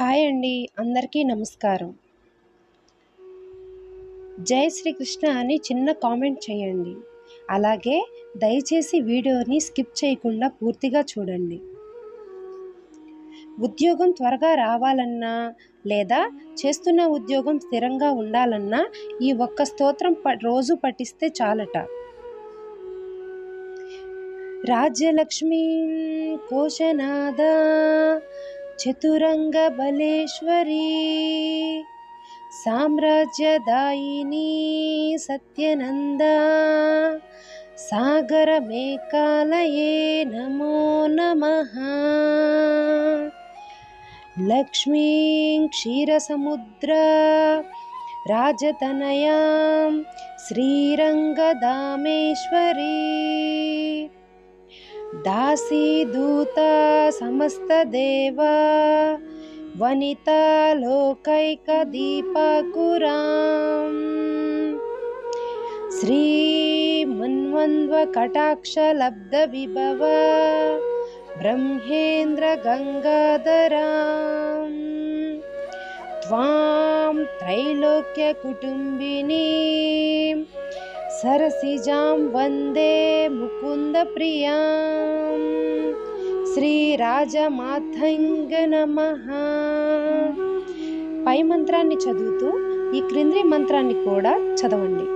Hi అండి అందరికీ నమస్కారం. జై శ్రీకృష్ణ అని చిన్న కామెంట్ చేయండి. అలాగే దయచేసి వీడియోని స్కిప్ చేయకుండా పూర్తిగా చూడండి. ఉద్యోగం త్వరగా రావాలన్నా లేదా చేస్తున్న ఉద్యోగం స్థిరంగా ఉండాలన్నా ఈ ఒక్క స్తోత్రం ప- రోజు పఠిస్తే చాలట. రాజ్యలక్ష్మీ కోశనాథ चतुरङ्गबलेश्वरी साम्राज्यदायिनी सत्यनन्दा सागरमेकालये नमो नमः। लक्ष्मीं क्षीरसमुद्रा राजतनयां श्रीरङ्गदामेश्वरी दासीदूता समस्तदेवा वनिता वनितालोकैकदीपाकुरां श्रीमन्वन्द्वकटाक्षलब्धविभव ब्रह्मेन्द्रगङ्गाधराम्। त्वां त्रैलोक्यकुटुम्बिनी సరసిజాం వందే ముకుంద ప్రియాం శ్రీరాజమాతంగ నమ పై మంత్రాన్ని చదువుతూ ఈ క్రింది మంత్రాన్ని కూడా చదవండి.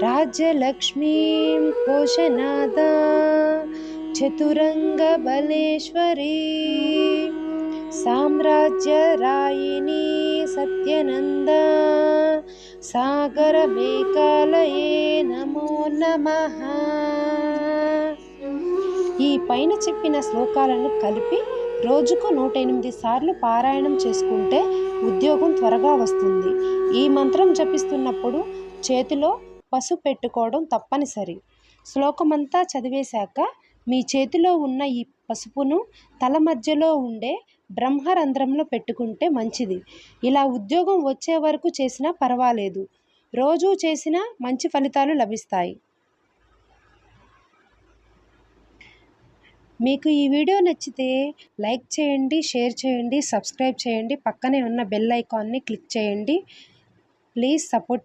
రాజ్యలక్ష్మీ కోశనాద చతురంగ బలేశ్వరీ సామ్రాజ్య రాయిణి సత్యనంద. సాగర మేకాలయే నమో నమ. ఈ పైన చెప్పిన శ్లోకాలను కలిపి రోజుకు నూట ఎనిమిది సార్లు పారాయణం చేసుకుంటే ఉద్యోగం త్వరగా వస్తుంది. ఈ మంత్రం జపిస్తున్నప్పుడు చేతిలో పసుపు పెట్టుకోవడం తప్పనిసరి. శ్లోకమంతా చదివేశాక మీ చేతిలో ఉన్న ఈ పసుపును తల మధ్యలో ఉండే బ్రహ్మరంధ్రంలో పెట్టుకుంటే మంచిది. ఇలా ఉద్యోగం వచ్చే వరకు చేసినా పర్వాలేదు. రోజూ చేసినా మంచి ఫలితాలు లభిస్తాయి. మీకు ఈ వీడియో నచ్చితే లైక్ చేయండి షేర్ చేయండి సబ్స్క్రైబ్ చేయండి. పక్కనే ఉన్న బెల్ ఐకాన్ని క్లిక్ చేయండి. Please support